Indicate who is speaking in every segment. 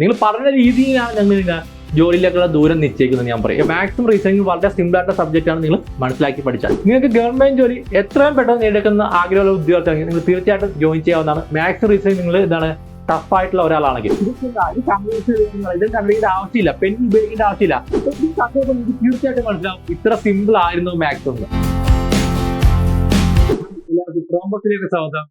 Speaker 1: നിങ്ങൾ പറഞ്ഞ രീതിയിലാണ് ഞങ്ങൾ ജോലിയിലേക്കുള്ള ദൂരം നിശ്ചയിക്കുന്നത് ഞാൻ പറയും. മാക്സിമം റീസണിങ് വളരെ സിമ്പിൾ ആയിട്ടുള്ള സബ്ജക്റ്റ് ആണ് നിങ്ങൾ മനസ്സിലാക്കി പഠിച്ചാൽ. നിങ്ങൾക്ക് ഗവൺമെന്റ് ജോലി എത്രയും പെട്ടെന്ന് നേടിയെടുക്കുന്ന ആഗ്രഹമുള്ള ഉദ്യോഗസ്ഥരാണെങ്കിൽ നിങ്ങൾ തീർച്ചയായിട്ടും ജോയിൻ ചെയ്യാവുന്നതാണ്. മാക്സിമം റീസണിങ് നിങ്ങൾ ഇതാണ് ടഫ് ആയിട്ടുള്ള ഒരാളാണെങ്കിൽ. ഇത് ആവശ്യമില്ല. പെൻ ഉപയോഗിക്കേണ്ട ആവശ്യമില്ല. തീർച്ചയായിട്ടും മനസ്സിലാവും. ഇത്ര സിമ്പിൾ ആയിരുന്നു മാക്സ് എന്ന് എല്ലാവർക്കും കോമ്പസിലേക്ക് സ്വാഗതം.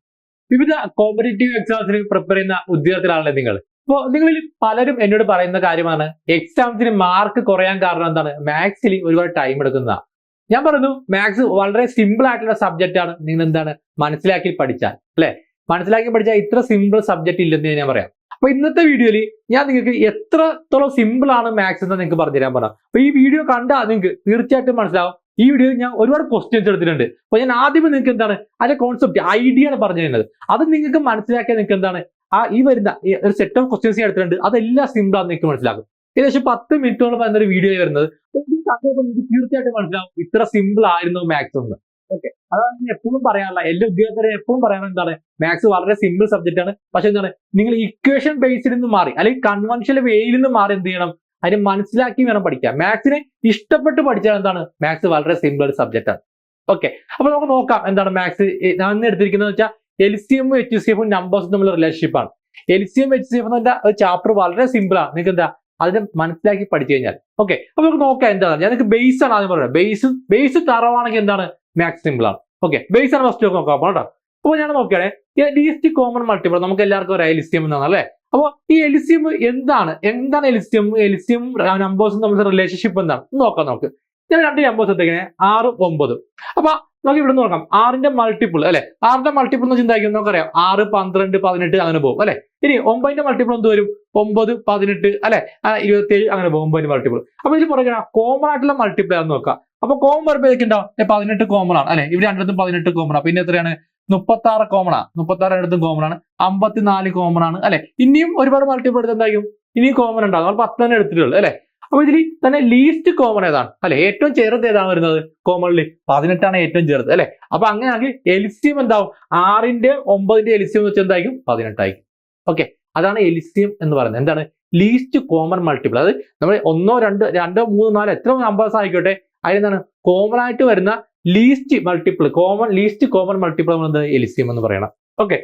Speaker 1: വിവിധ കോമ്പറ്റേറ്റീവ് എക്സാംസിന് പ്രിപ്പയർ ചെയ്യുന്ന ഉദ്യോഗസ്ഥരാണല്ലേ നിങ്ങൾ? അപ്പോൾ നിങ്ങളിൽ പലരും എന്നോട് പറയുന്ന കാര്യമാണ് എക്സാംസിന് മാർക്ക് കുറയാൻ കാരണം എന്താണ്? മാത്സിൽ ഒരുപാട് ടൈം എടുക്കുന്നതാണ് ഞാൻ പറഞ്ഞു മാത്സ് വളരെ സിമ്പിൾ ആയിട്ടുള്ള സബ്ജക്റ്റ് ആണ്. നിങ്ങൾ എന്താണ്? മനസ്സിലാക്കി പഠിച്ചാൽ അല്ലെ? മനസ്സിലാക്കി പഠിച്ചാൽ ഇത്ര സിമ്പിൾ സബ്ജക്റ്റ് ഇല്ലെന്ന് ഞാൻ പറയാം. അപ്പൊ ഇന്നത്തെ വീഡിയോയിൽ ഞാൻ നിങ്ങൾക്ക് എത്രത്തോളം സിമ്പിൾ ആണ് മാത്സ് എന്ന് നിങ്ങൾക്ക് പറഞ്ഞുതരാൻ പറയാം അപ്പൊ ഈ വീഡിയോ കണ്ടാൽ നിങ്ങൾക്ക് തീർച്ചയായിട്ടും മനസ്സിലാവും. ഈ വീഡിയോയിൽ ഞാൻ ഒരുപാട് ക്വസ്റ്റ്യൻസ് എടുത്തിട്ടുണ്ട്. അപ്പൊ ഞാൻ ആദ്യം നിങ്ങൾക്ക് എന്താണ്? അതിന്റെ കോൺസെപ്റ്റ് ഐഡിയ ആണ് പറഞ്ഞു തരുന്നത് അത് നിങ്ങൾക്ക് മനസ്സിലാക്കിയാൽ നിങ്ങൾക്ക് എന്താണ്? ആ ഈ വരുന്ന ഒരു സെറ്റ് ഓഫ് ക്വസ്റ്റ്യൻസ് എടുത്തിട്ടുണ്ട്. അതെല്ലാം സിമ്പിൾ ആണെന്ന് എനിക്ക് മനസ്സിലാക്കും ഏകദേശം പത്ത് മിനിറ്റോളം ഒരു വീഡിയോ വരുന്നത്. തീർച്ചയായിട്ടും മനസ്സിലാവും. ഇത്ര സിമ്പിൾ ആയിരുന്നു മാത്സ് എന്ന്. ഓക്കെ അതാണ് ഞാൻ എപ്പോഴും പറയാനുള്ള എല്ലാ ഉദ്യോഗസ്ഥരും എപ്പോഴും പറയാനുള്ള എന്താണ് മാത്സ് വളരെ സിമ്പിൾ സബ്ജക്റ്റ് ആണ്. പക്ഷെ എന്താണ് നിങ്ങൾ ഇക്വേഷൻ ബേസിൽ നിന്ന് മാറി അല്ലെങ്കിൽ കൺവെൻഷണൽ വേയിൽ നിന്ന് മാറി എന്ത് ചെയ്യണം? അതിനെ മനസ്സിലാക്കി വേണം പഠിക്കാം മാത്സിനെ ഇഷ്ടപ്പെട്ട് പഠിച്ചാൽ എന്താണ് മാത്സ് വളരെ സിമ്പിൾ ഒരു സബ്ജക്റ്റ് ആണ്. ഓക്കെ അപ്പൊ നമുക്ക് നോക്കാം എന്താണ് മാത്സ് ഞാൻ എടുത്തിരിക്കുന്നത് വെച്ചാൽ എൽ സി എമ്മും എച്ച് സി എഫും നമ്പേഴ്സും തമ്മിലുള്ള റിലേഷൻഷിപ്പ് ആണ്. L C M H C F എന്ന ഒരു ചാപ്റ്റർ വളരെ സിമ്പിൾ ആണ്. നിങ്ങൾക്ക് എന്താ അതിനെ മനസ്സിലാക്കി പഠിച്ചു കഴിഞ്ഞാൽ. ഓക്കെ അപ്പൊ നമുക്ക് നോക്കാം എന്താണ്. ഞാൻ ബേസ് ആണ് ആദ്യം പറയുന്നത് ബേസ് ബേസ് തറവാണെങ്കിൽ എന്താണ്? മാത്സ് സിമ്പിൾ ആണ്. ഓക്കെ ബേസ് ആണ് ഫസ്റ്റ് നോക്കാം. കേട്ടോ. അപ്പോൾ ഞാൻ നോക്കുകയാണെ ലീസ്റ്റ് കോമൺ മൾട്ടിപ്പിൾ നമുക്ക് എല്ലാവർക്കും ഒരു എലിസ്റ്റിയം എന്നാണ് അല്ലേ? അപ്പോൾ ഈ എൽസിഎം എന്താണ്? എന്താണ് എൽസിഎം എൽസിഎം നമ്പേഴ്സും തമ്മിലുള്ള റിലേഷൻഷിപ്പ് എന്താണ്? നോക്കാം നമുക്ക്. ഞാൻ രണ്ട് നമ്പേഴ്സ് എടുത്തേക്കണേ. ആറും ഒമ്പതും. അപ്പൊ നമുക്ക് ഇവിടെ നോക്കാം. ആറിന്റെ മൾട്ടിപ്പിൾ അല്ലെ? ആറിന്റെ മൾട്ടിപ്പിൾ എന്ന് ചിന്താക്കും നമുക്കറിയാം ആറ് പന്ത്രണ്ട് പതിനെട്ട് അങ്ങനെ പോകും അല്ലെ? ഇനി ഒമ്പതിന്റെ മൾട്ടിപ്പിൾ എന്ത് വരും? ഒമ്പത് പതിനെട്ട് അല്ലെ? ഇരുപത്തി ഏഴ് അങ്ങനെ പോകും ഒമ്പതിന്റെ മൾട്ടിപ്പിൾ അപ്പൊ ഇതിൽ പറയുക കോമൺ ആയിട്ടുള്ള മൾട്ടിപ്പിൾ ആണെന്ന് നോക്കാം. അപ്പൊ കോമൺ വരുമ്പോഴേക്കും ഉണ്ടാവും? പതിനെട്ട് കോമൺ ആണ്. അല്ലെ? ഇവിടെ രണ്ടിടത്തും പതിനെട്ട് കോമൺ ആണ്. പിന്നെ എത്രയാണ്? മുപ്പത്തി ആറ് കോമൺ ആണ്. മുപ്പത്തി ആറ് കോമൺ ആണ്. അമ്പത്തിനാല് കോമൺ ആണ്. അല്ലെ? ഇനിയും ഒരുപാട് മൾട്ടിപ്പിൾ എടുത്ത് എന്തായിരിക്കും? ഇനിയും കോമൺ ഉണ്ടാകും. നമ്മൾ പത്ത് തന്നെ എടുത്തിട്ടുള്ളൂ അല്ലെ? അപ്പൊ ഇതിൽ തന്നെ ലീസ്റ്റ് കോമൺ ഏതാണ്? അല്ലെ? ഏറ്റവും ചെറുത് ഏതാണ് വരുന്നത്? കോമണിൽ പതിനെട്ടാണ് ഏറ്റവും ചെറുത് അല്ലെ? അപ്പൊ അങ്ങനെയാണെങ്കിൽ എലിസ്റ്റിയം എന്താവും? ആറിന്റെ ഒമ്പതിന്റെ എന്ന് വെച്ചാൽ എന്തായിരിക്കും? പതിനെട്ടായിരിക്കും. ഓക്കെ അതാണ് എലിസ്റ്റിയം എന്ന് പറയുന്നത്. എന്താണ്? ലീസ്റ്റ് കോമൺ മൾട്ടിപ്പിൾ അത് നമ്മൾ ഒന്നോ രണ്ടോ രണ്ടോ മൂന്നോ നാലോ എത്ര നമ്പേഴ്സ് ആയിക്കോട്ടെ. അതിനെന്താണ് കോമൺ ആയിട്ട് വരുന്ന least multiple common least common multiple എന്നത് എലിസ്റ്റിയം എന്ന് പറയണം. ഓക്കെ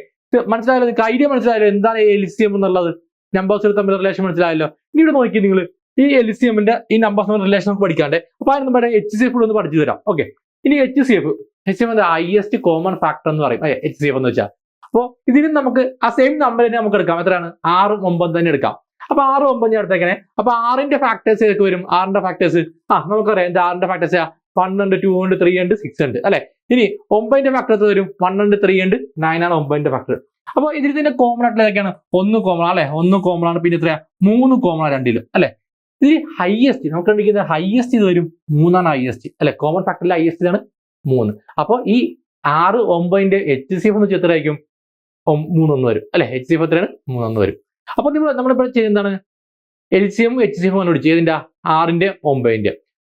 Speaker 1: മനസ്സിലായല്ലോ? ഐഡിയ മനസ്സിലായല്ലോ? എന്താണ് എലിസ്റ്റിയം എന്നുള്ളത്? നമ്പേഴ്സ് തമ്മിൽ റിലേഷൻ മനസ്സിലായല്ലോ? ഇനി ഇവിടെ നോക്കി നിങ്ങൾ ഈ എൽ സി എമ്മിന്റെ ഈ നമ്പർ തമ്മിൽ റിലേഷൻ നമുക്ക് പഠിക്കാണ്ട്. അപ്പൊ അതിന് പറയാം എച്ച് സി എഫ് ഒന്ന് പഠിച്ചു തരാം. ഓക്കെ ഇനി H C F H F highest common factor എന്ന് പറയും. എച്ച് സി എഫ് എന്ന് വെച്ചാൽ. അപ്പോൾ ഇതിന് നമുക്ക് ആ സെയിം നമ്പർ തന്നെ നമുക്ക് എടുക്കാം. എത്രയാണ്? ആറും ഒമ്പതും തന്നെ എടുക്കാം. അപ്പൊ ആറ് ഒമ്പത് ഞാൻ എടുത്തേക്കണേ. അപ്പൊ ആറിന്റെ ഫാക്ടേഴ്സ് ഏതൊക്കെ വരും? ആറിന്റെ ഫാക്ടേഴ്സ് ആ നമുക്കറിയാം. എന്താ ആറിന്റെ ഫാക്ടേഴ്സ് വൺ ഉണ്ട് ടു ഉണ്ട് ത്രീ ഉണ്ട് സിക്സ് ഉണ്ട്. അല്ലെ? ഇനി ഒമ്പതിന്റെ ഫാക്ടേഴ്സ് വരും? വൺ ഉണ്ട് ത്രീ ഉണ്ട് നയൻ ആണ് ഒമ്പതിന്റെ ഫാക്ടർ അപ്പൊ ഇതിൽ തന്നെ കോമൺ ആയിട്ടുള്ള ഏതൊക്കെയാണ്? ഒന്ന് കോമൺ അല്ലെ? ഒന്ന് കോമൺ ആണ്. പിന്നെ എത്രയാ? മൂന്ന് കോമൺ ആണ് രണ്ടിലും. അല്ലെ? ഇത് ഹയസ്റ്റ് നമുക്ക് കണ്ടിരിക്കുന്ന ഹയസ്റ്റ് ഇത് വരും. മൂന്നാണ് ഹയസ്റ്റ് അല്ലെ? കോമൺ ഫാക്ടറിലെ ഹയസ്റ്റ് ആണ് മൂന്ന്. അപ്പോൾ ഈ ആറ് ഒമ്പതിന്റെ എച്ച് സി എഫ് എന്ന് വെച്ചാൽ എത്രയായിരിക്കും? മൂന്നൊന്ന് വരും. അല്ലെ? എച്ച് സി എഫ് എത്രയാണ്? മൂന്നൊന്ന് വരും. അപ്പൊ നിങ്ങൾ നമ്മളിപ്പോൾ ചെയ്യുന്നതാണ് L C M H C F കണ്ടുപിടിച്ച് ഏതിന്റെ? ആറിന്റെ ഒമ്പതിന്റെ.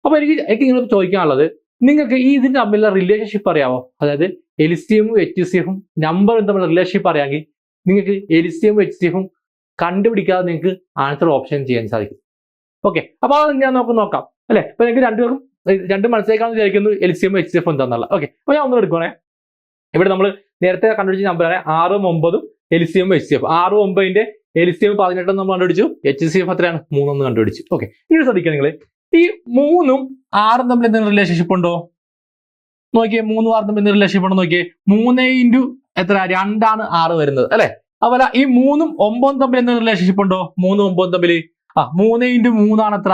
Speaker 1: അപ്പൊ എനിക്ക് എനിക്ക് നിങ്ങൾ ചോദിക്കാനുള്ളത് നിങ്ങൾക്ക് ഈ ഇതിന്റെ തമ്മിലുള്ള റിലേഷൻഷിപ്പ് അറിയാമോ അതായത് എൽ സി എമ്മും എച്ച് സി എഫും നമ്പറും തമ്മിലുള്ള റിലേഷൻഷിപ്പ് അറിയാമെങ്കിൽ നിങ്ങൾക്ക് എൽ സി എമ്മും എച്ച് സി എഫും കണ്ടുപിടിക്കാതെ നിങ്ങൾക്ക് ആൻസർ ഓപ്ഷൻ ചെയ്യാൻ സാധിക്കും. ഓക്കെ അപ്പൊ അത് ഞാൻ നമുക്ക് നോക്കാം. അല്ലെ? അപ്പൊ നിങ്ങൾക്ക് രണ്ടുപേർക്കും രണ്ട് മനസ്സിലേക്കാണെന്ന് വിചാരിക്കുന്നു L C M H C F എന്താണെന്നുള്ള ഓക്കെ അപ്പൊ ഞാൻ ഒന്ന് എടുക്കണേ ഇവിടെ നമ്മൾ നേരത്തെ കണ്ടുപിടിച്ച നമ്പറാണ് ആറും ഒമ്പതും L C M H C F ആറും ഒമ്പതിന്റെ എൽ സി എം പതിനെട്ടും നമ്മൾ കണ്ടുപിടിച്ചു. എച്ച് സി എഫ് എത്രയാണ്? മൂന്നൊന്ന് കണ്ടുപിടിച്ചു. ഓക്കെ ഇനി ശ്രദ്ധിക്കുക നിങ്ങൾ ഈ മൂന്നും ആറും തമ്മിൽ എന്തെങ്കിലും റിലേഷൻഷിപ്പ് ഉണ്ടോ? നോക്കിയേ മൂന്നും ആറും തമ്മിൽ എന്തെങ്കിലും റിലേഷൻഷിപ്പ് ഉണ്ടോ നോക്കിയേ. മൂന്ന് ഇന്റു എത്ര? രണ്ടാണ് ആറ് വരുന്നത്. അല്ലെ? അതുപോലെ ഈ മൂന്നും ഒമ്പതും തമ്മിൽ എന്തെങ്കിലും റിലേഷൻഷിപ്പ് ഉണ്ടോ? മൂന്നും ഒമ്പതും തമ്മിൽ ആ മൂന്ന് ഇന്റു മൂന്നാണ് എത്ര?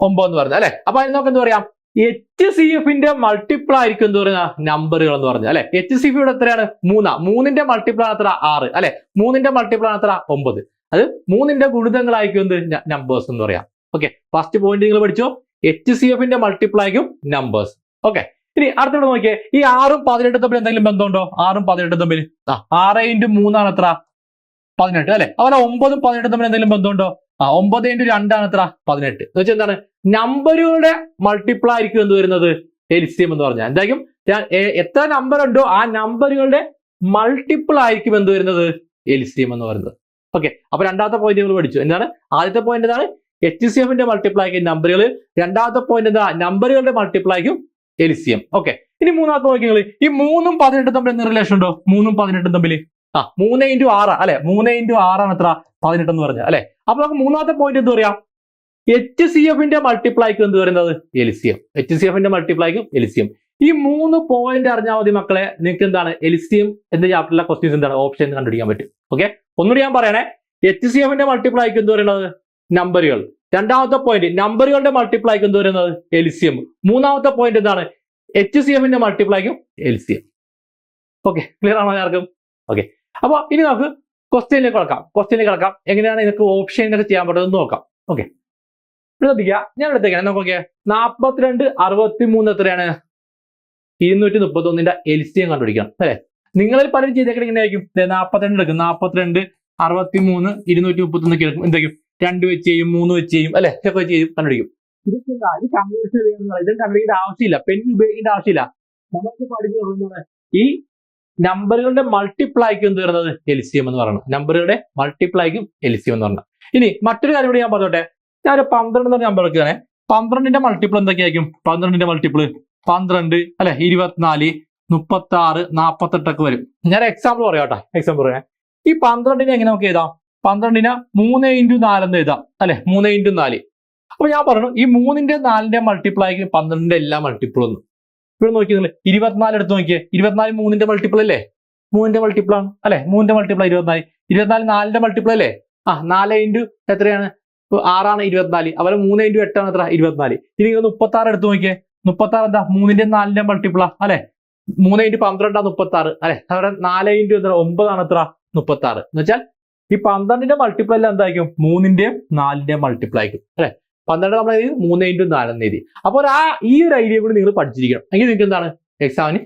Speaker 1: ഒമ്പത് എന്ന് പറഞ്ഞത് അല്ലെ? അപ്പൊ അതിന് നമുക്ക് എന്ത് പറയാം? എച്ച് സി എഫിന്റെ മൾട്ടിപ്പിൾ ആയിരിക്കും എന്ത് പറയുന്ന നമ്പറുകൾ എന്ന് പറഞ്ഞത് അല്ലെ? എച്ച് സി എഫിയുടെ എത്രയാണ്? മൂന്നാ. മൂന്നിന്റെ മൾട്ടിപ്പിൾ എത്ര? ആറ് അല്ലെ? മൂന്നിന്റെ മൾട്ടിപ്പിൾ എത്ര? ഒമ്പത്. അത് മൂന്നിന്റെ ഗുണിതങ്ങളായിരിക്കും എന്ത്? നമ്പേഴ്സ് എന്ന് പറയാം. ഓക്കെ ഫസ്റ്റ് പോയിന്റ് നിങ്ങൾ പഠിച്ചോ? എച്ച് സി എഫിന്റെ മൾട്ടിപ്പിൾ ആയിരിക്കും നമ്പേഴ്സ് ഓക്കെ ഇനി അടുത്തോട് നോക്കിയേ. ഈ ആറും പതിനെട്ടും തമ്മിൽ എന്തെങ്കിലും ബന്ധമുണ്ടോ? ആറും പതിനെട്ടും തമ്മിൽ. ആ ആറ് ഇന്റു മൂന്നാണ് എത്ര? പതിനെട്ട് അല്ലെ? അതുപോലെ ഒമ്പതും പതിനെട്ടും തമ്മിൽ എന്തെങ്കിലും ബന്ധമുണ്ടോ? ആ ഒമ്പത് ഇന്റു രണ്ടാണ് എത്ര പതിനെട്ട്. എന്ന് വെച്ചാൽ എന്താണ്? നമ്പറുകളുടെ മൾട്ടിപ്പിൾ ആയിരിക്കും എന്ത് വരുന്നത്? എൽസിയം എന്ന് പറഞ്ഞാൽ. എന്തായാലും എത്ര നമ്പർ ഉണ്ടോ ആ നമ്പറുകളുടെ മൾട്ടിപ്പിൾ ആയിരിക്കും എന്ത് വരുന്നത്? എൽസിയം എന്ന് പറയുന്നത്. ഓക്കെ അപ്പൊ രണ്ടാമത്തെ പോയിന്റ് നിങ്ങൾ പഠിച്ചു. എന്താണ്? ആദ്യത്തെ പോയിന്റ് എന്താണ്? എച്ച് സി എഫിന്റെ മൾട്ടിപ്ലൈക്കും നമ്പറുകൾ. രണ്ടാമത്തെ പോയിന്റ് എന്താ? നമ്പറുകളുടെ മൾട്ടിപ്ലൈക്കും എലിസിയം ഓക്കെ ഇനി മൂന്നാമത്തെ നോക്കി നിങ്ങൾ ഈ മൂന്നും പതിനെട്ടും തമ്മിൽ എന്ത് റിലേഷൻ ഉണ്ടോ? മൂന്നും പതിനെട്ടും തമ്മിൽ. ആ മൂന്ന് ഇന്റു ആറ് അല്ലെ? മൂന്ന് ഇന്റു ആറാണ് എത്ര? പതിനെട്ട് എന്ന് പറഞ്ഞത് അല്ലെ? അപ്പൊ നമുക്ക് മൂന്നാമത്തെ പോയിന്റ് എന്ത് പറയാം? എച്ച് സി എഫിന്റെ മൾട്ടിപ്ലൈക്ക് എന്ത് പറയുന്നത്? എലിസിയം എച്ച് സി എഫിന്റെ മൾട്ടിപ്ലൈക്കും എലിസിയം ഈ മൂന്ന് പോയിന്റ് അറിഞ്ഞാൽ മതി മക്കളെ നിങ്ങൾക്ക് എന്താണ്? എലിസിയം എന്ന ചാപ്റ്ററിലെ ക്വസ്റ്റ്യൻസ് എന്താണ്? ഓപ്ഷൻ കണ്ടുപിടിക്കാൻ പറ്റും. ഓക്കെ ഒന്നുകൂടി ഞാൻ പറയണേ. എച്ച് സി എഫിന്റെ മൾട്ടിപ്ലൈക്ക് എന്ത് പറയുന്നത്? നമ്പറുകൾ രണ്ടാമത്തെ പോയിന്റ് നമ്പറുകളുടെ മൾട്ടിപ്ലൈക്ക് എന്ത് പറയുന്നത്? എലിസിയം മൂന്നാമത്തെ പോയിന്റ് എന്താണ്? എച്ച് സി എഫിന്റെ മൾട്ടിപ്ലൈക്കും എൽസിയം ഓക്കെ ക്ലിയർ ആണോ എല്ലാവർക്കും? ഓക്കെ അപ്പൊ ഇനി നമുക്ക് ക്വസ്റ്റ്യനിലേക്ക് കിടക്കാം. ക്വസ്റ്റ്യനിലേക്ക് കിടക്കാം. എങ്ങനെയാണ് നിങ്ങൾക്ക് ഓപ്ഷനൊക്കെ ചെയ്യാൻ പറ്റുന്നത് നോക്കാം. ഓക്കെ ശ്രദ്ധിക്കുക. ഞാൻ എടുത്തേക്കാണ് നോക്കിയേ. നാൽപ്പത്തിരണ്ട് അറുപത്തി മൂന്ന് എത്രയാണ്? ഇരുന്നൂറ്റി മുപ്പത്തി ഒന്നിന്റെ എൽസിയം കണ്ടുപിടിക്കണം. അല്ലെ? നിങ്ങളിൽ പലരും ചെയ്തേക്കണ എങ്ങനെയായിരിക്കും? നാൽപ്പത്തിരണ്ട് എടുക്കും. നാൽപ്പത്തിരണ്ട് അറുപത്തി മൂന്ന് ഇരുന്നൂറ്റി മുപ്പത്തി ഒന്നൊക്കെ എടുക്കും. എന്തായിരിക്കും രണ്ട് വെച്ച് ചെയ്യും മൂന്ന് വെച്ച് ചെയ്യും. അല്ലെ? ഒക്കെ വെച്ച് ചെയ്യും കണ്ടുപിടിക്കും. ഇതൊക്കെ? ഇത് കണ്ടുപിടിക്കേണ്ട ആവശ്യമില്ല. പെൻ ഉപയോഗിക്കേണ്ട ആവശ്യമില്ല. നമുക്ക് പഠിക്കുന്നത് ഈ നമ്പറുകളുടെ മൾട്ടിപ്ലൈക്കും എന്ത് പറയുന്നത് എൽസിയം എന്ന് പറയുന്നത് നമ്പറുകളുടെ മൾട്ടിപ്ലൈക്കും എൽസിയം എന്ന് പറയണം. ഇനി മറ്റൊരു കാര്യം കൂടി ഞാൻ പറഞ്ഞോട്ടെ. ഞാൻ ഒരു പന്ത്രണ്ട് എന്ന നമ്പർ എടുക്കുകയാണെ പന്ത്രണ്ടിന്റെ മൾട്ടിപ്പിൾ എന്തൊക്കെയായിരിക്കും? പന്ത്രണ്ടിന്റെ മൾട്ടിപ്പിൾ പന്ത്രണ്ട് അല്ലെ? ഇരുപത്തിനാല് മുപ്പത്തി ആറ് നാൽപ്പത്തെട്ടൊക്കെ വരും. ഞാൻ എക്സാമ്പിൾ പറയാം കേട്ടോ. എക്സാമ്പിൾ പറയാം. ഈ പന്ത്രണ്ടിനെ എങ്ങനെ നമുക്ക് എഴുതാം? പന്ത്രണ്ടിന് മൂന്ന് ഇന്റു നാലെന്ന് എഴുതാം. അല്ലെ? മൂന്ന് ഇന്റു നാല്. അപ്പൊ ഞാൻ പറഞ്ഞു ഈ മൂന്നിന്റെ നാലിന്റെ മൾട്ടിപ്ലൈക്ക് പന്ത്രണ്ടിന്റെ എല്ലാ മൾട്ടിപ്പിൾ ഇവിടെ നോക്കി നിങ്ങൾ ഇരുപത്തിനാല് എടുത്ത് നോക്കിയേ. ഇരുപത്തിനാല് മൂന്നിന്റെ മൾട്ടിപ്പിൾ അല്ലേ? മൂന്നിന്റെ മൾട്ടിപ്പിൾ ആണ്. അല്ലെ? മൂന്നിന്റെ മൾട്ടിപ്പിൾ ഇരുപത്തിനാല്. ഇരുപത്തിനാല് നാലിന്റെ മൾട്ടിപ്പിൾ അല്ലേ? ആ നാല് ഇന്റു എത്രയാണ്? ആറാണ് ഇരുപത്തിനാല്. അതുപോലെ മൂന്ന് ഇന്റു എട്ടാണ് എത്ര? ഇരുപത്തിനാല്. ഇനി നിങ്ങൾ മുപ്പത്തി ആറ് എടുത്ത് നോക്കിയേ. മുപ്പത്തി ആറ് എന്താ? മൂന്നിന്റെ നാലിന്റെ മൾട്ടിപ്പിളാ അല്ലെ? മൂന്ന് ഇന്റു പന്ത്രണ്ടാ മുപ്പത്തി ആറ് അല്ലെ? അവിടെ നാല് ഇന്റു എത്ര ഒമ്പതാണ് എത്ര? മുപ്പത്തി ആറ് എന്ന് വെച്ചാൽ ഈ പന്ത്രണ്ടിന്റെ മൾട്ടിപ്പിൾ എല്ലാം എന്തായിരിക്കും? മൂന്നിന്റെയും നാലിന്റെയും മൾട്ടിപ്പിൾ ആയിരിക്കും അല്ലെ? പന്ത്രണ്ട് നമ്മൾ എഴുതി മൂന്ന് ഇന്റു നാലെന്ന് എഴുതി. അപ്പോൾ ആ ഈ ഒരു ഐഡിയ കൂടി നിങ്ങൾ പഠിച്ചിരിക്കണം. എങ്കിൽ നിങ്ങൾക്ക് എന്താണ്? എക്സാമിന്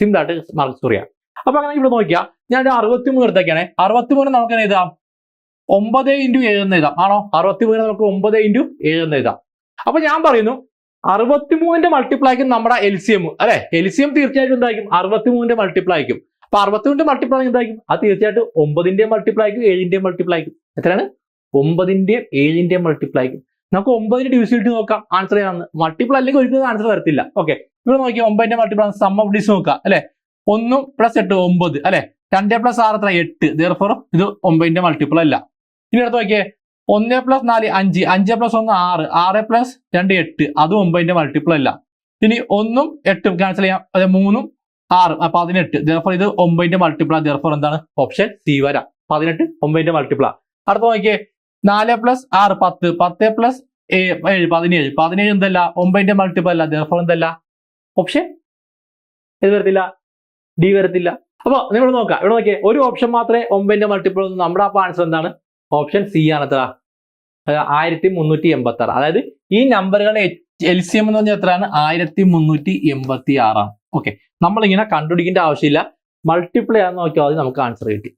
Speaker 1: സിമ്പിൾ മാർക്ക് സ്കോർ അപ്പൊ അങ്ങനെ ഇവിടെ നോക്കിയാ ഞാൻ അറുപത്തി മൂന്ന് എടുത്തേക്കാണ്. അറുപത്തി മൂന്ന് നമുക്ക് എഴുതാം? ഒമ്പത് ഇന്റു ഏഴ് എന്ന് എഴുതാം. ആണോ? അറുപത്തി മൂന്ന് നമുക്ക് ഒമ്പത് ഇന്റു ഏഴ് എന്ന് എഴുതാം. അപ്പൊ ഞാൻ പറയുന്നു അറുപത്തി മൂന്നിന്റെ മൾട്ടിപ്ലൈക്കും നമ്മുടെ എൽ സി എം അല്ലെ? എൽ സി എം തീർച്ചയായിട്ടും എന്തായിരിക്കും? അറുപത്തി മൂന്നിന്റെ മൾട്ടിപ്ലൈക്കും അപ്പൊ അറുപത്തി മൂന്നിന്റെ മൾട്ടിപ്ലൈ എന്തായിരിക്കും? അത് തീർച്ചയായിട്ടും ഒമ്പതിന്റെ മൾട്ടിപ്ലൈക്കും ആയിരിക്കും മൾട്ടിപ്ലൈക്കും എത്രയാണ്? ഒമ്പതിന്റെയും ഏഴിന്റെയും മൾട്ടിപ്ലൈക്കും നമുക്ക് ഒമ്പതിന്റെ ഡിവിസിബിലിറ്റി നോക്കാം. ആൻസർ ചെയ്യാമെന്ന് മൾട്ടിപ്പിൾ അല്ലെങ്കിൽ ഒരിക്കലും ആൻസർ വരത്തില്ല. ഓക്കെ ഇവിടെ നോക്കിയാൽ ഒമ്പതിന്റെ മൾട്ടിപ്പിൾ സം ഓഫ് ഡിസ് നോക്കാം അല്ലെ? ഒന്നും പ്ലസ് എട്ട് ഒമ്പത് അല്ലെ? രണ്ട് പ്ലസ് ആറ് എത്ര? എട്ട്. ദർഫോർ ഇത് ഒമ്പതിന്റെ മൾട്ടിപ്പിൾ അല്ല. ഇനി അടുത്ത് നോക്കിയേ ഒന്ന് പ്ലസ് നാല് അഞ്ച്. അഞ്ച് പ്ലസ് ഒന്ന് ആറ്. ആറ് പ്ലസ് രണ്ട് എട്ട്. അതും ഒമ്പതിന്റെ മൾട്ടിപ്പിൾ അല്ല. ഇനി ഒന്നും എട്ടും ക്യാൻസൽ ചെയ്യാം. അതെ മൂന്നും ആറും. ആ, പതിനെട്ട്. ദർഫോർ ഇത് ഒമ്പതിന്റെ മൾട്ടിപ്പിൾ ആണ്. ദർഫോർ എന്താണ്? ഓപ്ഷൻ സി വരാം. പതിനെട്ട് ഒമ്പതിന്റെ മൾട്ടിപ്പിൾ ആണ് അടുത്ത നോക്കിയേ നാല് പ്ലസ് ആറ് പത്ത് പത്ത് പ്ലസ് ഏഴ് പതിനേഴ്. പതിനേഴ് എന്തല്ല? ഒമ്പതിന്റെ മൾട്ടിപ്പിൾ അല്ല. ദർഫോർ എന്തല്ല? ഓപ്ഷൻ ഇത് വരത്തില്ല. ഡി വരത്തില്ല. അപ്പൊ നിങ്ങൾ നോക്കാം. ഇവിടെ നോക്കിയേ. ഒരു ഓപ്ഷൻ മാത്രമേ ഒമ്പതിന്റെ മൾട്ടിപ്പിൾ നമ്മുടെ അപ്പൊ ആൻസർ എന്താണ്? ഓപ്ഷൻ സി ആണ് എത്ര ആയിരത്തി മുന്നൂറ്റി എൺപത്തി ആറ് അതായത് ഈ നമ്പറുകളെ എൽ സി എം എന്ന് പറഞ്ഞാൽ എത്രയാണ്? ആയിരത്തി മുന്നൂറ്റി എൺപത്തി ആറാണ് ഓക്കെ നമ്മളിങ്ങനെ കണ്ടുപിടിക്കേണ്ട ആവശ്യമില്ല. മൾട്ടിപ്ലൈ ആണെന്ന് നോക്കിയാൽ മതി നമുക്ക് ആൻസർ കിട്ടി.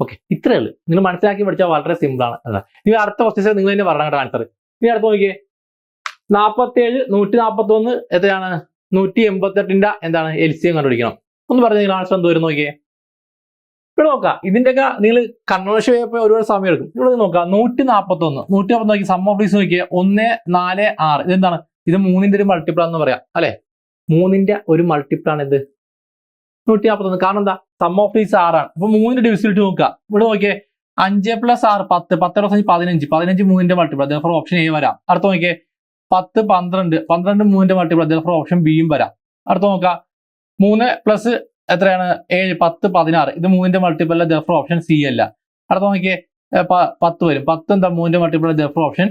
Speaker 1: ഓക്കെ ഇത്രയേ ഉള്ളൂ. നിങ്ങൾ മനസ്സിലാക്കി പഠിച്ചാൽ വളരെ സിമ്പിൾ ആണ് അതാണ് ഇനി അടുത്ത ക്വസ്റ്റ്യൻസ് നിങ്ങൾ തന്നെ പറഞ്ഞ ആൻസർ ഇനി അടുത്ത് നോക്കിയേ. നാൽപ്പത്തേഴ് നൂറ്റി നാൽപ്പത്തി ഒന്ന് എത്രയാണ്? നൂറ്റി എൺപത്തെട്ടിന്റെ എന്താണ്? എൽ സി എം കണ്ടുപിടിക്കണം. ഒന്ന് പറഞ്ഞു നിങ്ങൾ ആൻസർ എന്ത് നോക്കിയേ. ഇവിടെ നോക്കാം. ഇതിന്റെയൊക്കെ നിങ്ങൾ കൺവേർഷൻ ചെയ്യപ്പോൾ ഒരുപാട് സമയം എടുക്കും ഇവിടെ നോക്കാം. നൂറ്റി നാൽപ്പത്തി ഒന്ന് നൂറ്റി നാൽപ്പത്തി നോക്കി സം ഓഫ് നോക്കിയേ. ഒന്ന് നാല് ആറ്. ഇതെന്താണ്? ഇത് മൂന്നിന്റെ ഒരു മൾട്ടിപ്പിൾ എന്ന് പറയാം. അല്ലെ? മൂന്നിന്റെ ഒരു മൾട്ടിപ്പിൾ ആണ് ഇത്. നൂറ്റി നാൽപ്പത്തൊന്ന് കാരണം എന്താ? സം ഓഫ് ഈസ് ആർ ആണ്. അപ്പൊ മൂന്നിന്റെ ഡിവിസിലിറ്റി നോക്കുക. ഇവിടെ നോക്കിയേ. അഞ്ച് പ്ലസ് ആറ് പത്ത്. പത്ത് പ്ലസ് പതിനഞ്ച്. പതിനഞ്ച് മൂന്നിന്റെ മൾട്ടിപ്പിൾ ഫോർ ഓപ്ഷൻ എ വരാം. അടുത്ത നോക്കിയേ. പത്ത് പന്ത്രണ്ട്. പന്ത്രണ്ട് മൂന്നിന്റെ മൾട്ടിപ്പിൾ ഫോർ ഓപ്ഷൻ ബിയും വരാം. അടുത്ത നോക്കാം മൂന്ന് പ്ലസ് എത്രയാണ്? ഏഴ്. പത്ത് പതിനാറ്. ഇത് മൂന്നിന്റെ മൾട്ടിപ്പിൾ അല്ല. ഫോർ ഓപ്ഷൻ സി അല്ല. അടുത്ത നോക്കിയേ. പത്ത് വരും. പത്ത് എന്താ? മൂന്നിന്റെ മൾട്ടിപ്പിൾ ഫോർ ഓപ്ഷൻ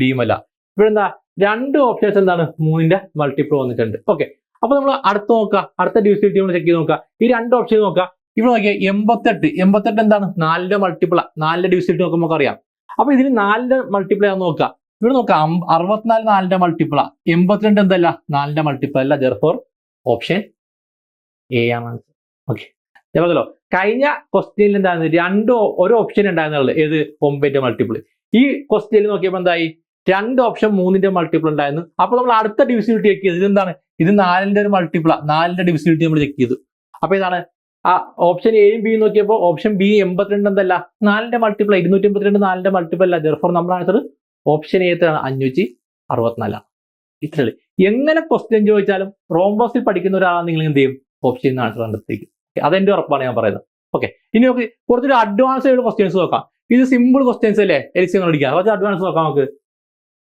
Speaker 1: ഡിയും അല്ല. ഇവിടെ എന്താ രണ്ട് ഓപ്ഷൻസ് എന്താണ്? മൂന്നിന്റെ മൾട്ടിപ്പിൾ വന്നിട്ടുണ്ട്. ഓക്കെ അപ്പൊ നമ്മൾ അടുത്ത് നോക്കുക അടുത്ത ഡിവിസിലിറ്റി നമ്മൾ ചെക്ക് ചെയ്ത് നോക്കുക. ഈ രണ്ട് ഓപ്ഷൻ നോക്കുക. ഇവിടെ നോക്കിയാൽ എൺപത്തെട്ട്. എൺപത്തെട്ട് എന്താണ്? നാലിന്റെ മൾട്ടിപ്പിൾ നാലിന്റെ ഡിവിസിബിലിറ്റി നോക്കുമ്പോൾ അറിയാം അപ്പൊ ഇതിന് നാലിന്റെ മൾട്ടിപ്പിൾ ആണ് നോക്കുക. ഇവിടെ നോക്കാം അറുപത്തിനാല് നാലിന്റെ മൾട്ടിപ്പിള എൺപത്തിരണ്ട് എന്തല്ല? നാലിന്റെ മൾട്ടിപ്പിൾ അല്ല. ജെർഫോർ ഓപ്ഷൻ എ ആണ് ഓക്കെ അതല്ലോ കഴിഞ്ഞ ക്വസ്റ്റ്യനിൽ എന്താണ് രണ്ട് ഒരു ഓപ്ഷൻ ഉണ്ടായിരുന്നുള്ളൂ ഏത്? ഒമ്പതിന്റെ മൾട്ടിപ്പിൾ ഈ ക്വസ്റ്റ്യനിൽ നോക്കിയപ്പോൾ എന്തായി? രണ്ട് ഓപ്ഷൻ മൂന്നിന്റെ മൾട്ടിപ്പിൾ ഉണ്ടായിരുന്നു. അപ്പൊ നമ്മൾ അടുത്ത ഡിവിസിബിലിറ്റി ചെക്ക് ചെയ്ത്. ഇതെന്താണ്? ഇത് നാലിന്റെ ഒരു മൾട്ടിപ്പിളാ നാലിന്റെ ഡിവിസിബിലിറ്റി നമ്മൾ ചെക്ക് ചെയ്തു. അപ്പൊ ഇതാണ്. ആ ഓപ്ഷൻ എയും ബിയും നോക്കിയപ്പോൾ ഓപ്ഷൻ ബി എൺപത്തിരണ്ട് എന്തല്ല? നാലിന്റെ മൾട്ടിപ്പിൾ ഇരുന്നൂറ്റി എൺപത്തിരണ്ട് നാലിന്റെ മൾട്ടിപ്പിൾ അല്ല. ജെർഫോർ നമ്മൾ ആൻസർ ഓപ്ഷൻ എ എത്രയാണ് അഞ്ഞൂറ്റി അറുപത്തിനാലാണ് ഇത്രയുള്ളൂ എങ്ങനെ ക്വസ്റ്റ്യൻ ചോദിച്ചാലും റോംബോസിൽ പഠിക്കുന്ന ഒരാളാണ് നിങ്ങൾ എന്ത് ചെയ്യും? ഓപ്ഷൻ ആൻസർ കണ്ടെത്തിക്കും. അതെന്റെ ഉറപ്പാണ് ഞാൻ പറയുന്നത്. ഓക്കെ ഇനി നമുക്ക് കുറച്ചൊരു അഡ്വാൻസ് ആയിട്ട് ക്വസ്റ്റ്യൻസ് നോക്കാം. ഇത് സിമ്പിൾ ക്വസ്റ്റ്യൻസ് അല്ലേ? എലിസിയം കണ്ടുപിടിക്കാം. കുറച്ച് അഡ്വാൻസ് നോക്കാം നമുക്ക്.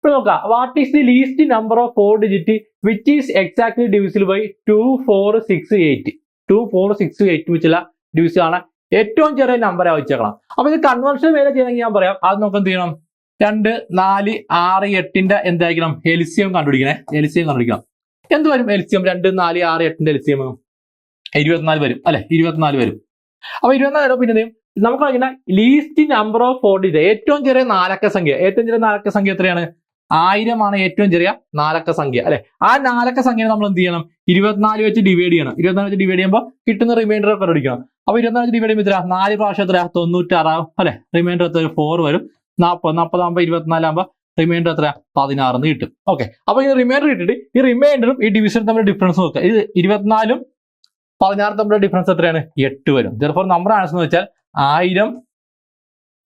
Speaker 1: ഇപ്പോൾ നോക്കാം. What is the least number of four digit which is exactly divisible by two four six eight two four six eight വെച്ചുള്ള ഡിവിസ് ആണ്. ഏറ്റവും ചെറിയ നമ്പർ വെച്ചേക്കണം. അപ്പൊ ഇത് കൺവെൻഷൻ വേറെ ചെയ്യണമെങ്കിൽ ഞാൻ പറയാം. അത് നമുക്ക് എന്ത് ചെയ്യണം? രണ്ട് നാല് ആറ് എട്ടിന്റെ എന്തായിരിക്കണം? എൽസിയം കണ്ടുപിടിക്കണേ. എൽസിയം കണ്ടുപിടിക്കണം. എന്ത് വരും? എൽസിയം രണ്ട് നാല് ആറ് എട്ടിന്റെ എൽസിയം ഇരുപത്തിനാല് വരും. അല്ലെ? ഇരുപത്തിനാല് വരും. അപ്പൊ ഇരുപത്തിനാല് വരും പിന്നെ നമുക്ക് least number of four digit ഏറ്റവും ചെറിയ നാലക്ക സംഖ്യ. ഏറ്റവും ചെറിയ നാലക്ക സംഖ്യ എത്രയാണ്? ആയിരമാണ് ഏറ്റവും ചെറിയ നാലക്ക സംഖ്യ അല്ലെ? ആ നാലക്ക സംഖ്യ നമ്മൾ എന്ത് ചെയ്യണം? ഇരുപത്തിനാല് വെച്ച് ഡിവൈഡ് ചെയ്യണം. ഇരുപത്തിനാല് വെച്ച് ഡിവൈഡ് ചെയ്യുമ്പോൾ കിട്ടുന്ന റിമൈൻഡർ ഒക്കെ അടിക്കണം അപ്പൊ ഇരുപത്തിനാല് വെച്ച് ഡിവൈഡ് ചെയ്യുമ്പോൾ എത്ര നാല് പ്രാവശ്യം എത്ര തൊണ്ണൂറ്റാറാവും അല്ലെ? റിമൈൻഡർ എത്ര? ഫോർ വരും. നാൽപ്പത് നാൽപ്പതാകുമ്പോൾ ഇരുപത്തിനാലാകുമ്പോൾ റിമൈൻഡർ എത്ര പതിനാറിന് കിട്ടും. ഓക്കെ അപ്പൊ ഈ റിമൈൻഡർ കിട്ടിയിട്ട് ഈ റിമൈൻഡറും ഈ ഡിവിഷനും തമ്മിൽ ഡിഫറൻസ് നോക്കുക. ഇത് ഇരുപത്തിനാലും പതിനാറ് തമ്മിലുള്ള ഡിഫറൻസ് എത്രയാണ്? എട്ട് വരും. ചിലപ്പോൾ നമ്പർ എന്ന് വെച്ചാൽ ആയിരം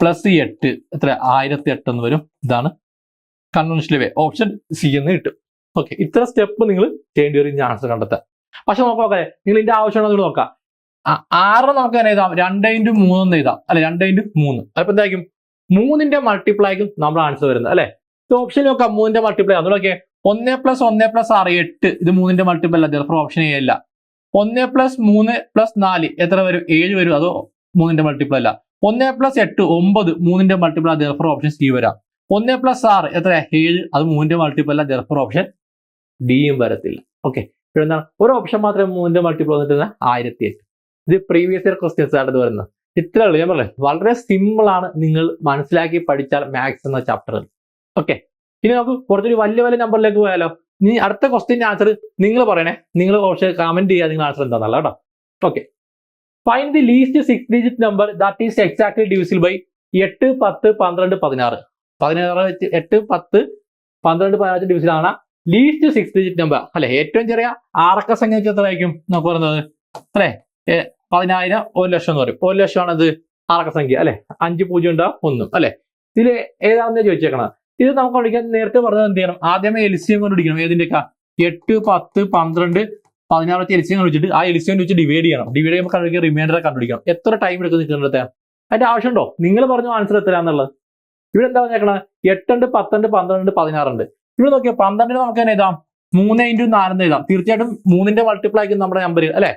Speaker 1: പ്ലസ് എട്ട്. എത്ര ആയിരത്തി എട്ട് എന്ന് വരും. ഇതാണ് കൺവെൻഷനൽ വേ ഓപ്ഷൻ സി എന്ന് കിട്ടും. ഓക്കെ ഇത്ര സ്റ്റെപ്പ് നിങ്ങൾ ചെയ്യേണ്ടി വരും ആൻസർ കണ്ടെത്താൻ. പക്ഷെ നോക്കാം നിങ്ങൾ ഇതിന്റെ ആവശ്യം നിങ്ങൾ നോക്കാം. ആറ് നമുക്ക് തന്നെ എഴുതാം രണ്ട് ഇന്റു മൂന്ന് എഴുതാം. അല്ലെ രണ്ട് ഇന്റു മൂന്ന്. അപ്പൊ എന്തായിരിക്കും മൂന്നിന്റെ മൾട്ടിപ്ലൈ ആയിരിക്കും നമ്മുടെ ആൻസർ വരുന്നത് അല്ലെ? ഓപ്ഷൻ നോക്കാം മൂന്നിന്റെ മൾട്ടിപ്ലൈ ആണ് നോക്കിയേ ഒന്ന് പ്ലസ് ഒന്ന് പ്ലസ് ആറ് എട്ട്. ഇത് മൂന്നിന്റെ മൾട്ടിപ്പിൾ അല്ല ചിലപ്പോൾ ഓപ്ഷൻ എ അല്ല. ഒന്ന് പ്ലസ് മൂന്ന് പ്ലസ് നാല് എത്ര വരും? ഏഴ് വരും അതോ മൂന്നിന്റെ മൾട്ടിപ്പിൾ അല്ല. ഒന്ന് പ്ലസ് എട്ട് ഒമ്പത് മൂന്നിന്റെ മൾട്ടിപ്പിൾ ആണ് ജെർഫർ ഓപ്ഷൻ സി വരാം. ഒന്ന് പ്ലസ് ആറ് എത്ര ഏഴ്. അത് മൂന്നിന്റെ മൾട്ടിപ്പിൾ അല്ല. ജെർഫർ ഓപ്ഷൻ ഡിയും വരത്തില്ല. ഓക്കെ എന്താണ് ഒരു ഓപ്ഷൻ മാത്രമേ മൂന്നിന്റെ മൾട്ടിപ്പിൾ വന്നിട്ട് ആയിരത്തി എട്ട് ഇത് പ്രീവിയസ് ഇയർ ക്വസ്റ്റ്യൻസ് ആണ് ഇത് വരുന്നത്. ഇത്ര ഞാൻ പറഞ്ഞേ വളരെ സിമ്പിൾ ആണ് നിങ്ങൾ മനസ്സിലാക്കി പഠിച്ചാൽ മാത്സ് എന്ന ചാപ്റ്റർ ഓക്കെ ഇനി നമുക്ക് കുറച്ചൊരു വലിയ വലിയ നമ്പറിലേക്ക് പോയാലോ? ഇനി അടുത്ത ക്വസ്റ്റ്യൻ ആൻസർ നിങ്ങൾ പറയണേ. നിങ്ങൾ ഓപ്ഷൻ കമന്റ് ചെയ്യുക നിങ്ങൾ ആൻസർ എന്താണെന്നല്ല കേട്ടോ. Okay find the least six digit number that is exactly divisible by എട്ട് പത്ത് പന്ത്രണ്ട് പതിനാറ്. പതിനാറ് എട്ട് പത്ത് പന്ത്രണ്ട് പതിനഞ്ച് ഡിവിഷനാണ് ലീസ്റ്റ് സിക്സ് ഡിജിറ്റ് നമ്പർ അല്ലെ ഏറ്റവും ചെറിയ ആറക്ക സംഖ്യ വെച്ച് എത്രയായിരിക്കും നമുക്ക് പറയുന്നത് അല്ലെ പതിനായിരം ഒരു ലക്ഷം എന്ന് പറയും. ഒരു ലക്ഷമാണ് ഇത് ആറക്ക സംഖ്യ അല്ലെ? അഞ്ച് പൂജ്യം ഉണ്ടാവും ഒന്നും അല്ലെ? ഇതിൽ ഏതാണെന്ന് ചോദിച്ചേക്കണം. ഇത് നമുക്ക് പഠിക്കാൻ നേരത്തെ പറഞ്ഞത് എന്ത് ചെയ്യണം? ആദ്യമേ എലിസിയം കണ്ടുപിടിക്കണം. ഏതിന്റെയൊക്കെ എട്ട് പത്ത് പന്ത്രണ്ട് പതിനാറ് വെച്ച് കൊണ്ട് വെച്ചിട്ട് ആ എലിസിയം വെച്ച് ഡിവൈഡ് ചെയ്യണം. ഡിവൈഡ് ചെയ്യുമ്പോൾ കണ്ടുപിടിക്കുക റിമൈൻഡർ കണ്ടുപിടിക്കണം. എത്ര ടൈം എടുക്കും നിൽക്കുന്നത് അതിന്റെ ആവശ്യമുണ്ടോ? നിങ്ങൾ പറഞ്ഞു ആൻസർ എത്രയാന്നുള്ളത്? ഇവിടെ എന്താ പറഞ്ഞേക്കണത് എട്ടുണ്ട് പത്തുണ്ട് പന്ത്രണ്ട് പതിനാറുണ്ട്. ഇവിടെ നോക്കിയാൽ പന്ത്രണ്ടിന് നമുക്ക് തന്നെ എഴുതാം. മൂന്ന് ഇന്റു നാലെന്ന് എഴുതാം. തീർച്ചയായിട്ടും മൂന്നിന്റെ മൾട്ടിപ്പിൾ ആയിരിക്കും നമ്മുടെ നമ്പർ അല്ലേ?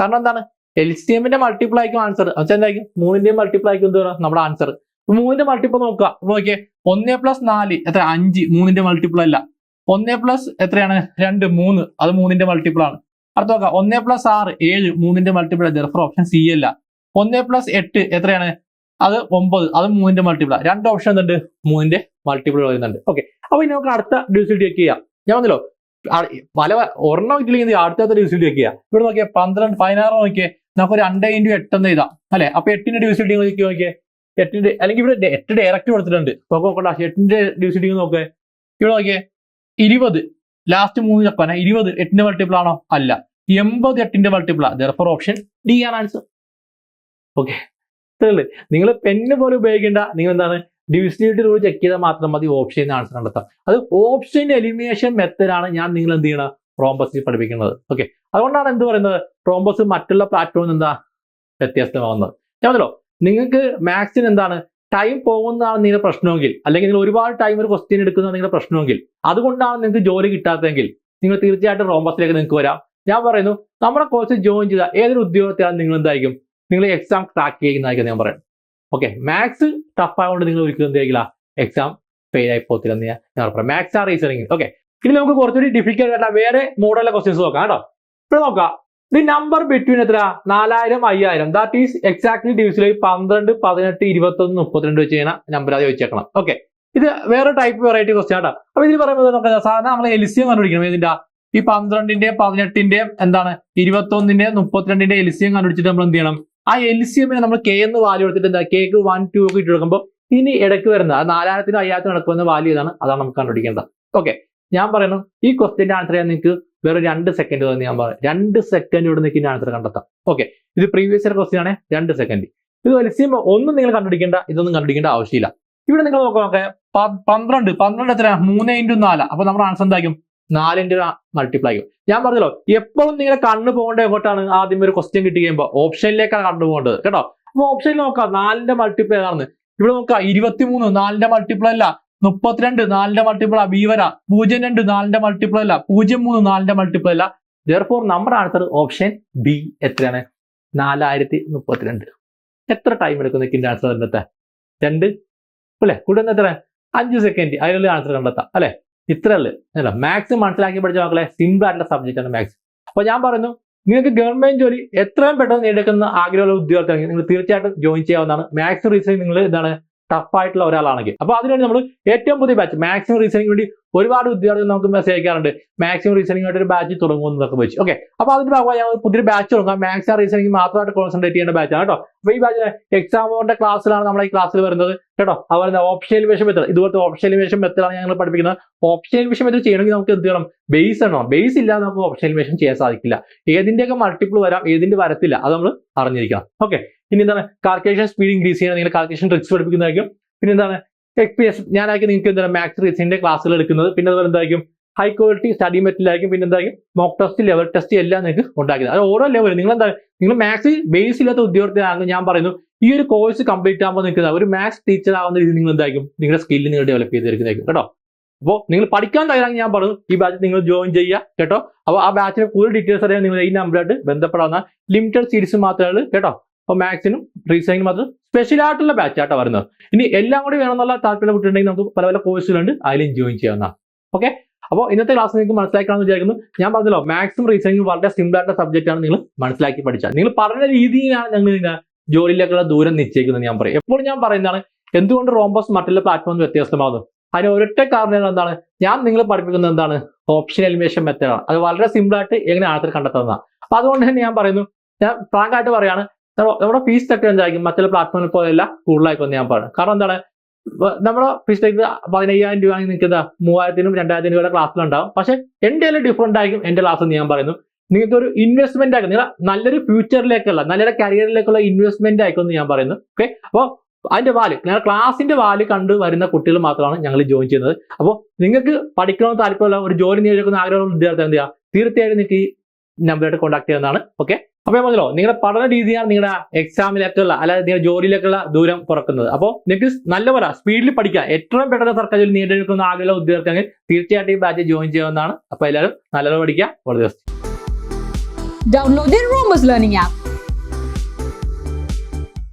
Speaker 1: കാരണം എന്താണ്? എൽ സി എമ്മിന്റെ മൾട്ടിപ്പിൾ ആയിരിക്കും ആൻസർ വെച്ചാൽ എന്തായിരിക്കും? മൂന്നിന്റെയും മൾട്ടിപ്പിൾ ആയിരിക്കും എന്ത് നമ്മുടെ ആൻസർ മൂന്നിന്റെ മൾട്ടിപ്പിൾ നോക്കുക. നോക്കിയേ ഒന്ന് പ്ലസ് നാല് എത്ര? അഞ്ച്. മൂന്നിന്റെ മൾട്ടിപ്പിൾ അല്ല. ഒന്ന് പ്ലസ് എത്രയാണ്? രണ്ട് മൂന്ന്. അത് മൂന്നിന്റെ മൾട്ടിപ്പിൾ ആണ്. അടുത്ത നോക്കാം. ഒന്ന് പ്ലസ് ആറ് ഏഴ്. മൂന്നിന്റെ മൾട്ടിപ്പിൾ ഓപ്ഷൻ സി അല്ല. ഒന്ന് പ്ലസ് എട്ട് എത്രയാണ്? അത് ഒമ്പത് അത് മൂന്നിന്റെ മൾട്ടിപ്പിൾ രണ്ട് ഓപ്ഷൻ എന്തുണ്ട്? മൂന്നിന്റെ മൾട്ടിപ്പിൾ വരുന്നുണ്ട്. ഓക്കെ അപ്പൊ ഇനി നമുക്ക് അടുത്ത ഡിവിസിൽ ചെക്ക് ചെയ്യാം. ഞാൻ വന്നല്ലോ പല ഒരെണ്ണം ഇട്ടില്ലെങ്കിൽ അടുത്ത ഡിവിസിൽ ചെക്ക് ചെയ്യാം. ഇവിടെ നോക്കിയാൽ പന്ത്രണ്ട് പതിനാറ് നോക്കിയേ നമുക്ക് രണ്ട് ഇന്റു എട്ട് എന്ന് എഴുതാം. അല്ലെ? അപ്പൊ എട്ടിന്റെ ഡിവിസിൽ നോക്കി നോക്കിയേ എട്ടിന്റെ അല്ലെങ്കിൽ ഇവിടെ എട്ട് ഡയറക്റ്റ് കൊടുത്തിട്ടുണ്ട്. നോക്കാം നോക്കണ്ട എട്ടിന്റെ ഡിവിസിൽ നോക്കേ. ഇവിടെ നോക്കിയേ ഇരുപത്. ലാസ്റ്റ് മൂന്ന് ചപ്പാന ഇരുപത് എട്ടിന്റെ മൾട്ടിപ്പിൾ ആണോ? അല്ല. എൺപത് എട്ടിന്റെ മൾട്ടിപ്പിൾ ആണ് ദർഫർ ഓപ്ഷൻ ഡി ആണ് ആൻസർ ഓക്കെ നിങ്ങൾ പെന്ന് പോലും ഉപയോഗിക്കേണ്ട നിങ്ങൾ എന്താണ് ഡിവിസിബിലിറ്റി റൂൾ ചെക്ക് ചെയ്താൽ മാത്രം മതി ഓപ്ഷൻ ആൻസർ കണ്ടെത്താം അത് ഓപ്ഷൻ എലിമിനേഷൻ മെത്തഡാണ് ഞാൻ നിങ്ങൾ എന്ത് ചെയ്യണം റോംബസിൽ പഠിപ്പിക്കുന്നത്. ഓക്കെ അതുകൊണ്ടാണ് എന്ത് പറയുന്നത്? റോംബസ് മറ്റുള്ള പ്ലാറ്റ്ഫോമിൽ എന്താ? വ്യത്യസ്തമാകുന്നത് പറഞ്ഞല്ലോ നിങ്ങൾക്ക് മാത്സിന് എന്താണ്? ടൈം പോകുന്നതാണ് നിങ്ങളുടെ പ്രശ്നമെങ്കിൽ അല്ലെങ്കിൽ നിങ്ങൾ ഒരുപാട് ടൈം ഒരു ക്വസ്റ്റ്യൻ എടുക്കുന്നതാണ് നിങ്ങളുടെ പ്രശ്നമെങ്കിൽ അതുകൊണ്ടാണ് നിങ്ങൾക്ക് ജോലി കിട്ടാത്തതെങ്കിൽ നിങ്ങൾ തീർച്ചയായിട്ടും റോംബസിലേക്ക് നിങ്ങൾക്ക് വരാം. ഞാൻ പറയുന്നു നമ്മുടെ കോഴ്സ് ജോയിൻ ചെയ്ത ഏതൊരു ഉദ്യോഗത്തിലാണ് നിങ്ങൾ എന്തായിരിക്കും നിങ്ങൾ എക്സാം ക്രാക്ക് ചെയ്യുന്നതായിരിക്കും ഞാൻ പറയുന്നത്. ഓക്കെ മാത്സ് ടഫ് ആയതുകൊണ്ട് നിങ്ങൾ ഒരിക്കലും എന്തായിരിക്കില്ല എക്സാം ഫെയിൽ ആയി പോകത്തില്ലെന്ന് ഞാൻ പറയാം മാത്സ് ആ റീസണിങ് ഓക്കെ ഇനി നമുക്ക് കുറച്ചുകൂടി ഡിഫിക്കൽട്ട് ആയിട്ടുള്ള വേറെ മോഡലിലെ ക്വസ്റ്റ്യൻസ് നോക്കാം കേട്ടോ. ഇപ്പോൾ നോക്കാം. ദി നമ്പർ ബിറ്റ്വീൻ എത്ര നാലായിരം അയ്യായിരം. ദാറ്റ് ഈസ് എക്സാക്ട്ലി ഡിവിസിലായി പന്ത്രണ്ട് പതിനെട്ട് ഇരുപത്തൊന്ന് മുപ്പത്തിരണ്ട് വെച്ച് കഴിഞ്ഞാൽ നമ്പർ അത് വെച്ചേക്കണം. ഓക്കെ ഇത് വേറെ ടൈപ്പ് വെറൈറ്റി ക്വസ്റ്റ്യൻ ആട്ടോ. അപ്പൊ ഇതിൽ പറയുമ്പോൾ നമുക്ക് സാധാരണ നമ്മൾ എലിസിയം കണ്ടുപിടിക്കണം. ഇതിന്റെ ഈ പന്ത്രണ്ടിന്റെയും പതിനെട്ടിന്റെയും എന്താണ്? ഇരുപത്തൊന്നിന്റെയും മുപ്പത്തിരണ്ടിന്റെ എലിസിയം കണ്ടുപിടിച്ചിട്ട് നമ്മൾ എന്ത് ചെയ്യണം? ആ എൽ സി എമ്മിനെ നമ്മൾ കെ എന്ന് വാല്യൂ എടുത്തിട്ട് എന്താ കേക്ക് വൺ ടു ഒക്കെ ഇട്ട് കൊടുക്കുമ്പോൾ ഇനി ഇടയ്ക്ക് വരുന്ന ആ നാലായിരത്തിനും അയ്യായിരത്തിനും ഇടയ്ക്ക് വരുന്ന വാല്യൂ ഏതാണ് അതാണ് നമുക്ക് കണ്ടുപിടിക്കേണ്ടത്. ഓക്കെ ഞാൻ പറയുന്നു ഈ ക്വസ്റ്റിന്റെ ആൻസർ ഞാൻ നിങ്ങൾക്ക് വേറെ രണ്ട് സെക്കൻഡ് തന്നെ ഞാൻ പറയാം. രണ്ട് സെക്കൻഡ് ഇവിടെ നിങ്ങൾക്ക് ആൻസർ കണ്ടെത്താം. ഓക്കെ ഇത് പ്രീവിയസ് ഇയർ ക്വസ്റ്റ്യൻ ആണ് രണ്ട് സെക്കൻഡ് ഇത് വലിച്ചുമ്പോൾ ഒന്നും നിങ്ങൾ കണ്ടുപിടിക്കേണ്ട ഇതൊന്നും കണ്ടുപിടിക്കേണ്ട ആവശ്യമില്ല. ഇവിടെ നിങ്ങൾ നോക്കാം പന്ത്രണ്ട്. പന്ത്രണ്ട് എത്ര മൂന്ന് ഇന്റു നാല്. അപ്പൊ നമ്മുടെ ആൻസർ എന്തായിരിക്കും? നാല് ഇന്റു മൾട്ടിപ്ലൈ ആകും ഞാൻ പറഞ്ഞല്ലോ എപ്പോഴും നിങ്ങളെ കണ്ണ് പോകേണ്ട എങ്ങോട്ടാണ് ആദ്യം ഒരു ക്വസ്റ്റ്യൻ കിട്ടി കഴിയുമ്പോൾ ഓപ്ഷനിലേക്കാണ് കണ്ണു പോകേണ്ടത് കേട്ടോ? അപ്പൊ ഓപ്ഷനിൽ നോക്കാം നാലിന്റെ മൾട്ടിപ്ലൈ ആണെന്ന് ഇവിടെ നോക്കാം ഇരുപത്തിമൂന്ന് നാലിന്റെ മൾട്ടിപ്ലൈ അല്ല മുപ്പത്തിരണ്ട് നാലിന്റെ മൾട്ടിപ്ലൈ ബി വര പൂജ്യം രണ്ട് നാലിന്റെ മൾട്ടിപ്ലൈ അല്ല പൂജ്യം മൂന്ന് നാലിന്റെ മൾട്ടിപ്ലൈ അല്ല. ദർഫോർ നമ്മുടെ ആൻസർ ഓപ്ഷൻ ബി എത്രയാണ്? നാലായിരത്തി മുപ്പത്തിരണ്ട് എത്ര ടൈം എടുക്കും നിൽക്കിന്റെ ആൻസർ കണ്ടെത്താൻ രണ്ട് അല്ലെ? കൂടുതൽ എത്ര അഞ്ച് സെക്കൻഡ് അതിനുള്ള ആൻസർ കണ്ടെത്താം അല്ലെ? ഇത്ര ഉള്ളു അല്ല മാത്സ് മനസ്സിലാക്കി പഠിച്ച മക്കളെ സിമ്പിൾ ആയിട്ടുള്ള ആണ് മാത്സ് അപ്പൊ ഞാൻ പറഞ്ഞു നിങ്ങൾക്ക് ഗവൺമെന്റ് ജോലി എത്രയും പെട്ടെന്ന് നേടിയെടുക്കുന്ന ആഗ്രഹമുള്ള ഉദ്യോഗസ്ഥരാണെങ്കിൽ നിങ്ങൾ തീർച്ചയായിട്ടും ജോയിൻ ചെയ്യാവുന്നതാണ്. മാത്സ് റീസണിങ് നിങ്ങൾ എന്താണ് ടഫ് ആയിട്ടുള്ള ഒരാളാണെങ്കിൽ. അപ്പൊ അതിനുവേണ്ടി നമ്മൾ ഏറ്റവും പുതിയ ബാച്ച് മാക്സിമം റീസണിങ് വേണ്ടി ഒരുപാട് വിദ്യാർത്ഥികൾ നമുക്ക് മെസ്സേജ് അയക്കാറുണ്ട്. മാക്സിമം റീസണിംഗ് ആയിട്ട് ഒരു ബാച്ച് തുടങ്ങുമെന്നൊക്കെ വെച്ച്. ഓക്കെ അപ്പൊ അതിന്റെ ഭാഗമായി ഞങ്ങൾ പുതിയൊരു ബാച്ച് തുടങ്ങാം. മാക്സിമം റീസണിംഗ് മാത്രമായിട്ട് കോൺസെൻട്രേറ്റ് ചെയ്യേണ്ട ബാച്ചാണ് കേട്ടോ. അപ്പൊ ഈ ബാച്ച് എക്സാമോന്റെ ക്ലാസ്സിലാണ് നമ്മൾ ഈ ക്ലാസ്സിൽ വരുന്നത് കേട്ടോ. അതുപോലെ ഓപ്ഷൻ എലിവേഷൻ മെത്തേഡ് ഇതുപോലത്തെ ഓപ്ഷണൽ എലിവേഷൻ മെത്തേഡാണ് ഞങ്ങൾ പഠിപ്പിക്കുന്നത്. ഓപ്ഷണൽ എലിവേഷൻ മെത്തേഡ് ചെയ്യണമെങ്കിൽ നമുക്ക് എന്ത് ചെയ്യണം? ബേസ് ആണോ ബേസ് ഇല്ലാതെ നമുക്ക് ഓപ്ഷൻ എലിവേഷൻ ചെയ്യാൻ സാധിക്കില്ല. ഏതിന്റെയൊക്കെ മൾട്ടിപ്പിൾ വരാം ഏതിന്റെ വരത്തില്ല. അത് നമ്മൾ അറിഞ്ഞിരിക്കണം. ഓക്കെ ഇനി എന്താണ് കാർക്കേഷൻ സ്പീഡ് ഇൻക്രീസ് ചെയ്യണം നിങ്ങൾ കാർക്കേഷൻ ട്രിക്സ് പഠിപ്പിക്കുന്നതായിരിക്കും. പിന്നെ എന്താണ് എക്സ്പീരിയൻസ് ഞാനായിരിക്കും നിങ്ങൾക്ക് എന്താണ് മാത്സ് റീസിന്റെ ക്ലാസ്സുകൾ എടുക്കുന്നത്. പിന്നെ അതുപോലെ എന്തായിരിക്കും? ഹൈ ക്വാളിറ്റി സ്റ്റഡി മെറ്റീരിയലായിരിക്കും പിന്നെ എന്തായിരിക്കും? മോക്ക് ടെസ്റ്റ് ലെവൽ ടെസ്റ്റ് എല്ലാം നിങ്ങൾക്ക് ഉണ്ടാക്കുന്നത് അത് ഓരോ ലെവൽ നിങ്ങൾ എന്താ നിങ്ങൾ മാത്സ് ബേസ് ഇല്ലാത്ത ഉദ്യോഗസ്ഥരാണെങ്കിൽ ഞാൻ പറയുന്നു. ഈ ഒരു കോഴ്സ് കംപ്ലീറ്റ് ആകുമ്പോൾ നിൽക്കുന്ന ഒരു മാത്സ് ടീച്ചർ ആവുന്ന രീതി നിങ്ങൾ എന്തായിരിക്കും നിങ്ങളുടെ സ്കില്ല് നിങ്ങൾ ഡെവലപ്പ് ചെയ്തെടുക്കുന്നതായിരിക്കും. കേട്ടോ? അപ്പോൾ നിങ്ങൾ പഠിക്കാൻ തയ്യാറാണെങ്കിൽ ഞാൻ പറഞ്ഞു ഈ ബാച്ച് നിങ്ങൾ ജോയിൻ ചെയ്യുക. കേട്ടോ? അപ്പോൾ ആ ബാച്ചിന് കൂടുതൽ ഡീറ്റെയിൽസ് അറിയാൻ നിങ്ങൾ ഈ നമ്പറായിട്ട് ബന്ധപ്പെടാവുന്ന ലിമിറ്റഡ് സീരീസ് മാത്രമേ ഉള്ളൂ. കേട്ടോ? അപ്പോൾ മാത്സിനും റീസൈനും മാത്രം സ്പെഷ്യൽ ആയിട്ടുള്ള ബാച്ച് ആട്ടോ വരുന്നത്. ഇനി എല്ലാം കൂടി വേണമെന്നുള്ള താല്പര്യം വിട്ടിട്ടുണ്ടെങ്കിൽ നമുക്ക് പല പല കോഴ്സുകളുണ്ട് അതിലും ജോയിൻ ചെയ്യാവുന്ന ഓക്കെ അപ്പോൾ ഇന്നത്തെ ക്ലാസ് നിങ്ങൾക്ക് മനസ്സിലാക്കാമെന്ന് വിചാരിക്കുന്നു. ഞാൻ പറഞ്ഞല്ലോ മാത്സും റീസണിങ്ങും വളരെ സിമ്പിൾ ആയിട്ടുള്ള സബ്ജക്റ്റ് ആണ് നിങ്ങൾ മനസ്സിലാക്കി പഠിച്ചാൽ. നിങ്ങൾ പറഞ്ഞ രീതിയിലാണ് ഞങ്ങൾ ജോലിയിലേക്കുള്ള ദൂരം നിശ്ചയിക്കുന്നത് ഞാൻ പറയും. എപ്പോഴും ഞാൻ പറയുന്നതാണ് എന്തുകൊണ്ട് റോംബോസ് മറ്റുള്ള പ്ലാറ്റ്ഫോം വ്യത്യസ്തമാകുന്നു? അതിന് ഒരൊറ്റ കാരണം എന്താണ്? ഞാൻ നിങ്ങൾ പഠിപ്പിക്കുന്നത് എന്താണ്? ഓപ്ഷൻ എലിമിനേഷൻ മെത്തേഡാണ് അത് വളരെ സിമ്പിൾ ആയിട്ട് എങ്ങനെ ആൾക്കാർ കണ്ടെത്തുന്നതാണ്. അപ്പൊ അതുകൊണ്ട് തന്നെ ഞാൻ പറയുന്നു ഞാൻ ഫ്രാങ്ക് ആയിട്ട് പറയാണ് നമ്മുടെ ഫീസ് സ്ട്രക്ചർ എന്തായിരിക്കും? മറ്റുള്ള പ്ലാറ്റ്ഫോമിൽ പോലെയല്ല കൂടുതലായിക്കൊന്ന് ഞാൻ പറയും കാരണം എന്താണ്? നമ്മുടെ ഫീസ് സ്ട്രക്ചർ പതിനയ്യായിരം രൂപ ആണെങ്കിൽ നിൽക്കുന്ന മൂവായിരത്തിനും രണ്ടായിരത്തിനും രൂപയുടെ ക്ലാസ്സിലുണ്ടാവും പക്ഷെ എന്റെ ഡിഫറെന്റ് ആയിരിക്കും എന്റെ ക്ലാസ് എന്ന് ഞാൻ പറയുന്നു. നിങ്ങൾക്ക് ഒരു ഇൻവെസ്റ്റ്മെന്റ് ആയിരിക്കും. നിങ്ങൾ നല്ലൊരു ഫ്യൂച്ചറിലേക്കുള്ള നല്ലൊരു കരിയറിലേക്കുള്ള ഇൻവെസ്റ്റ്മെന്റ് ആയിരിക്കും ഞാൻ പറയുന്നു. ഓക്കെ അപ്പോൾ അതിന്റെ വാല്യൂ ഞങ്ങൾ ക്ലാസിന്റെ വാല്യൂ കണ്ട് വരുന്ന കുട്ടികൾ മാത്രമാണ് ഞങ്ങൾ ജോയിൻ ചെയ്യുന്നത്. അപ്പോൾ നിങ്ങൾക്ക് പഠിക്കണമെന്ന് താല്പര്യമുള്ള ഒരു ജോലി നേടിയെടുക്കുന്ന ആഗ്രഹമുള്ള വിദ്യാർത്ഥി എന്ത് ചെയ്യുക? തീർച്ചയായും നിങ്ങൾക്ക് ഈ നമ്പറായിട്ട് കോൺടാക്ട് ചെയ്യുന്നതാണ് ഓക്കെ അപ്പൊ മതിലോ നിങ്ങളുടെ പഠന രീതിയാണ് നിങ്ങളുടെ എക്സാമിലേക്കുള്ള അല്ലാതെ നിങ്ങളുടെ ജോലിയിലേക്കുള്ള ദൂരം കുറക്കുന്നത്. അപ്പോൾ നിങ്ങൾക്ക് നല്ല പോലെ സ്പീഡിൽ പഠിക്കാം ഏറ്റവും പെട്ടെന്ന് സർക്കാർ ജോലി നേടിയെടുക്കുന്ന ആഗ്രഹമുള്ള വിദ്യാർത്ഥികൾ തീർച്ചയായിട്ടും ഈ ബാച്ച് ജോയിൻ ചെയ്യാവുന്നതാണ്. അപ്പൊ എല്ലാവരും നല്ലപോലെ പഠിക്കുക
Speaker 2: ഡൗൺലോഡ് Learning app.